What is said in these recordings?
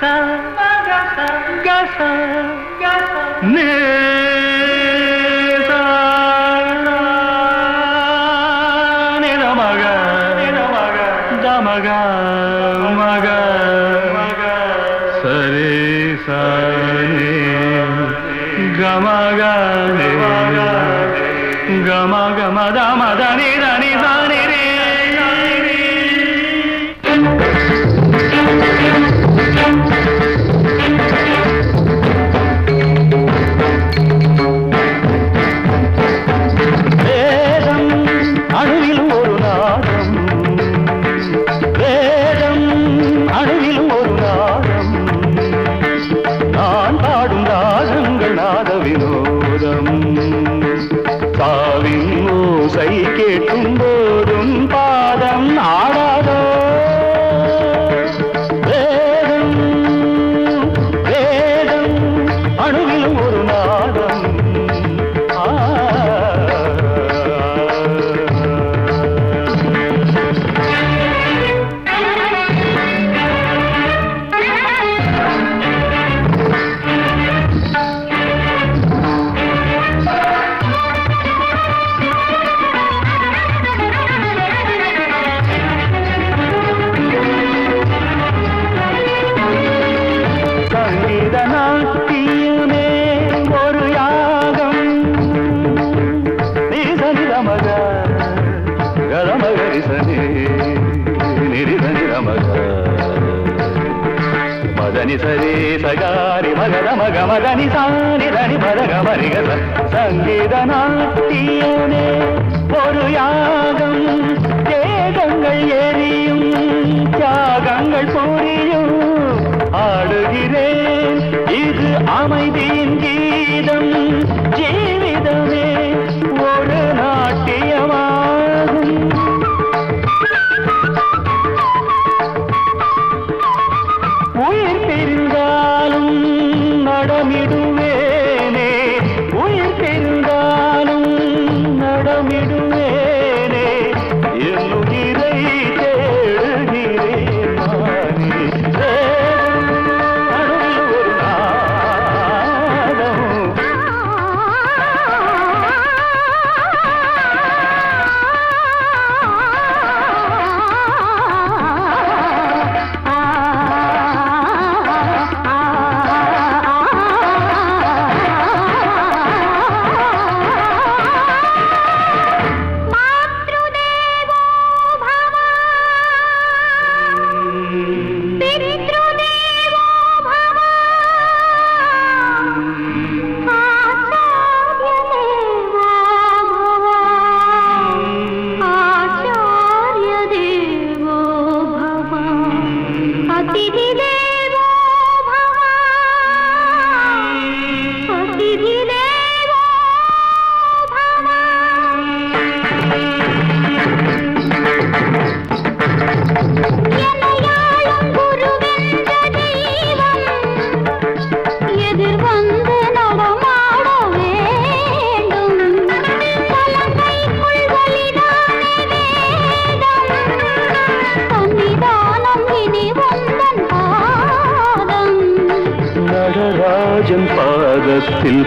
gasa, gasa, gasa, gasa. గమ గమ గని సాని దని పద గమరి గద சங்கீத நாட்டியனே ஒரு யாகம். தேகங்கள் எரியும் தியாகங்கள் பொரியும். ஆடுகிறேன் இது அமைதியின்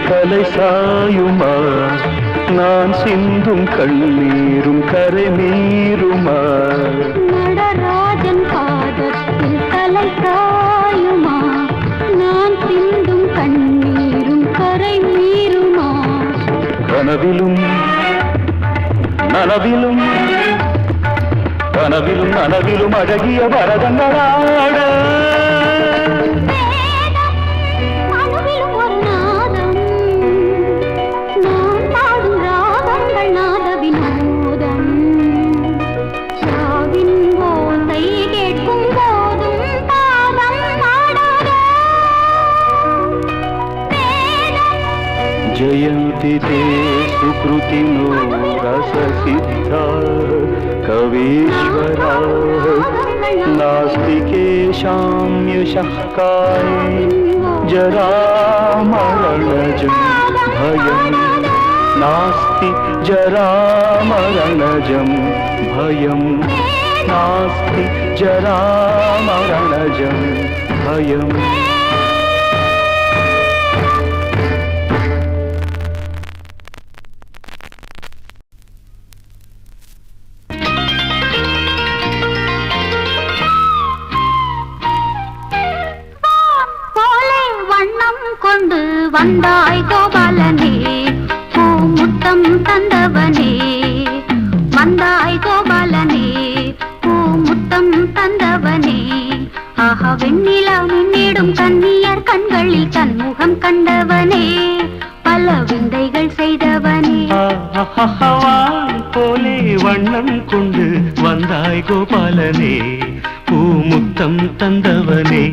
தலை சாயுமா? நான் சிந்தும் கண்ணீரும் கரை மீறுமா நடராஜன் பாதத்தில் தலை சாயுமா? நான் சிந்தும் கண்ணீரும் கரை மீறுமா கனவிலும் நனவிலும் கனவிலும் நனவிலும் அழகிய பரதங்களாட शाम्युषः श्राम्यशाकाले जरामरणजं भयं नास्ति जरामरणजं भयं नास्ति जरामरणजं भयं வந்தாய் கோபாலனே பூ முத்தம் தந்தவனே. வந்தாய் கோபாலனே பூ முத்தம் தந்தவனே. ஆஹா வெண்ணிலா முன்னிடும் கண்ணியர் கண்களில் தன்முகம் கண்டவனே. பல விந்தைகள் செய்தவனே. போலே வண்ணம் கொண்டு வந்தாய் கோபாலனே பூ முத்தம் தந்தவனே.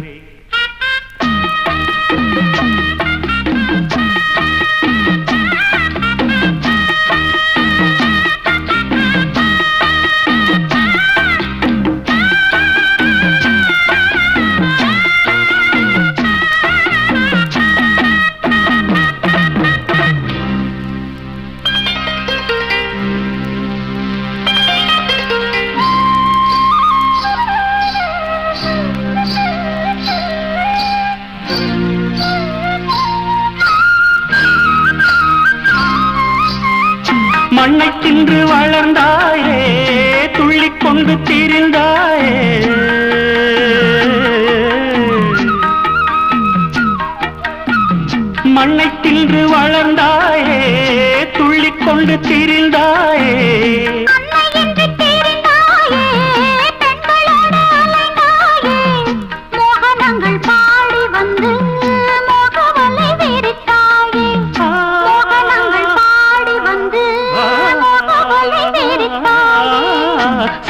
துள்ளிக்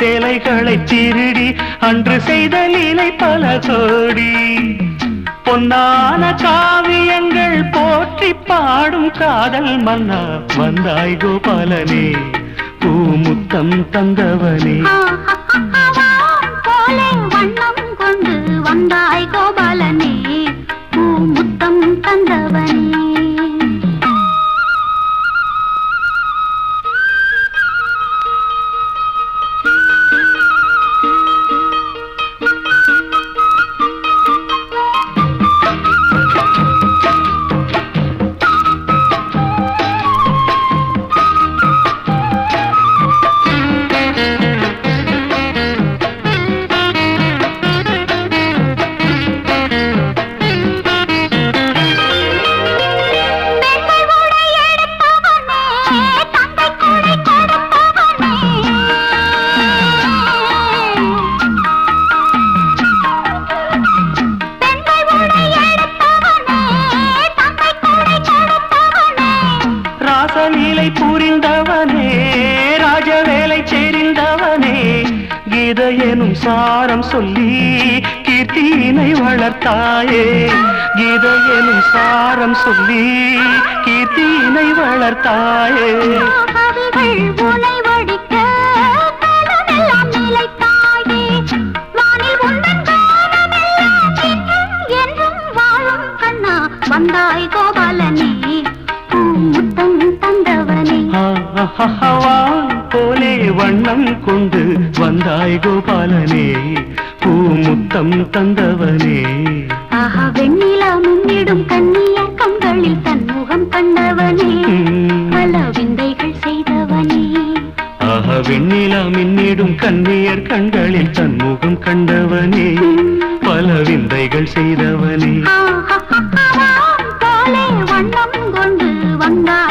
சேலைகளை திருடி அன்று செய்த லீலை பல கோடி பொன்னான காவியங்கள் போற்றி பாடும் காதல் மன்னா வந்தாய் கோபாலனே பூமுத்தம் தந்தவனே. வண்ணம் கொண்டு வந்தாய் கோபாலனே பூமுத்தம் தந்தவனே. ராசலீலை புரிந்தவனே ராஜவேலை தெரிந்தவனே கீத எனும் சாரம் சொல்லி கீர்த்தியினை வளர்த்தாயே. கீத எனும் சாரம் சொல்லி கீர்த்தியினை வளர்த்தாயே. வந்தாய் கோபாலனே. ஆஹாஹாவான் போலே வண்ணம் கொண்டு வந்தாய் கோபாலனே பூமுத்தம் தந்தவனே. ஆஹா வெண்ணிலா முன்னிடும் கண்ணிய கண்களில் தன்முகம் கண்டவனே. பல விந்தைகள் செய்தவனே. ஆஹ வெண்ணிலா மின்னிடும் கண்ணியர் கண்களில் தன்முகம் கண்டவனே பல விந்தைகள் செய்தவனே. வண்ணம் கொண்டு வந்தாய்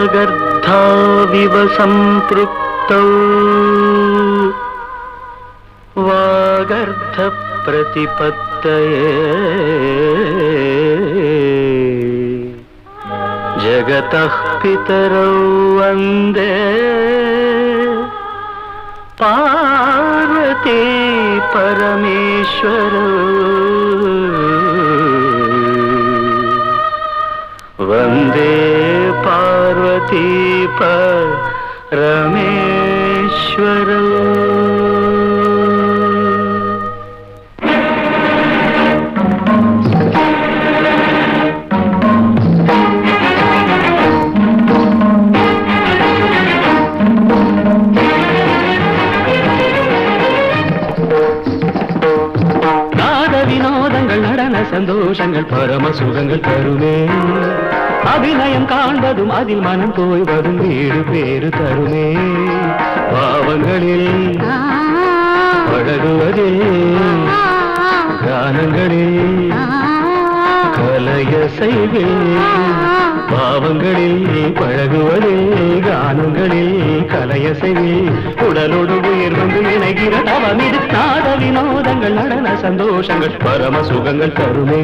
वागर्थाविव सम्पृक्तौ वागर्थप्रतिपत्तये जगतः पितरौ वन्दे पार्वती परमेश्वर वन्दे पार्वतीप रमेश्वर சந்தோஷங்கள் பரம சுகங்கள் தருவே அபிநயம் காண்பதும் அதில் மனம் போய் வரும் வீடு பேறு தருமே. பாவங்களில் பழகுவதில் கானங்களில் கலையசைவில் பாவங்களில் பழகுவதில் கானங்களில் கலையசைவில் உடலோடு உயிர் வந்து இணைகிற தவமிது நாத வினோதங்கள் நடன சந்தோஷங்கள் பரம சுகங்கள் தருமே.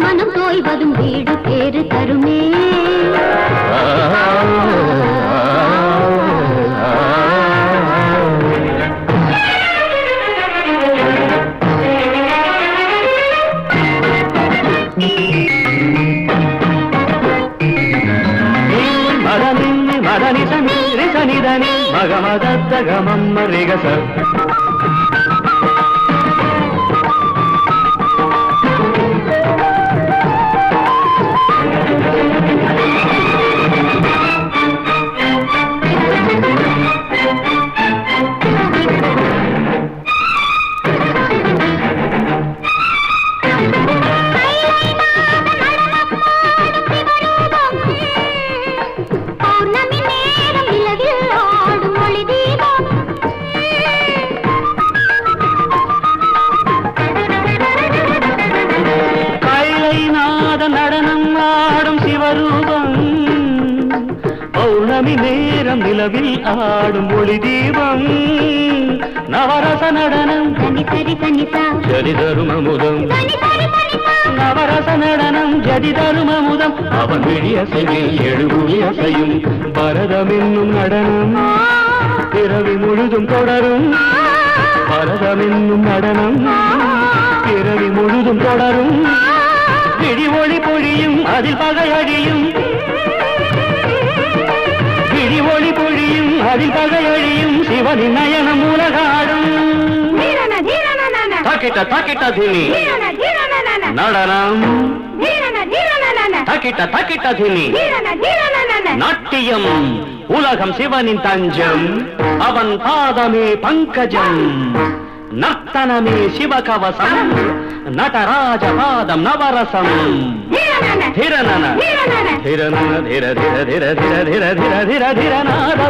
மனம் தோய்வதும் வீடு பேறு தருமே. மகமத தகமம் மரிகசர். நவரச நடனம். தனி சரி தனிசா ஜதி தரும் அமுதம் நவரச நடனம். ஜதி தரும் அமுதம் அவன் விழியசைவில் எழுபுவி அசையும். பரதம் என்னும் நடனம் பிறவி முழுதும் தொடரும். பரதம் என்னும் நடனம். பிறவி முழுதும் தொடரும். விழி ஒளி பொழியும் அதில் பகை அழியும். அதில் பகையழியும் சிவனின் நயன மூலகாடும் தாக்கிட்ட தாக்கிட்ட தீனி நடனம் தாக்கிட்ட தாக்கிட்ட தீனி நாட்டியம் உலகம் சிவனின் தஞ்சம் அவன் பாதமே பங்கஜம் நர்த்தனமே சிவகவசம் நடராஜ பாதம் நவரசம்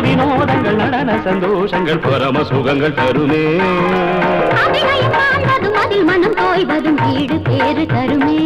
வினோதங்கள் நடன சந்தோஷங்கள் பரம சுகங்கள் தருமே. அதில் மனம் போய்வதும் வீடு பேறு தருமே.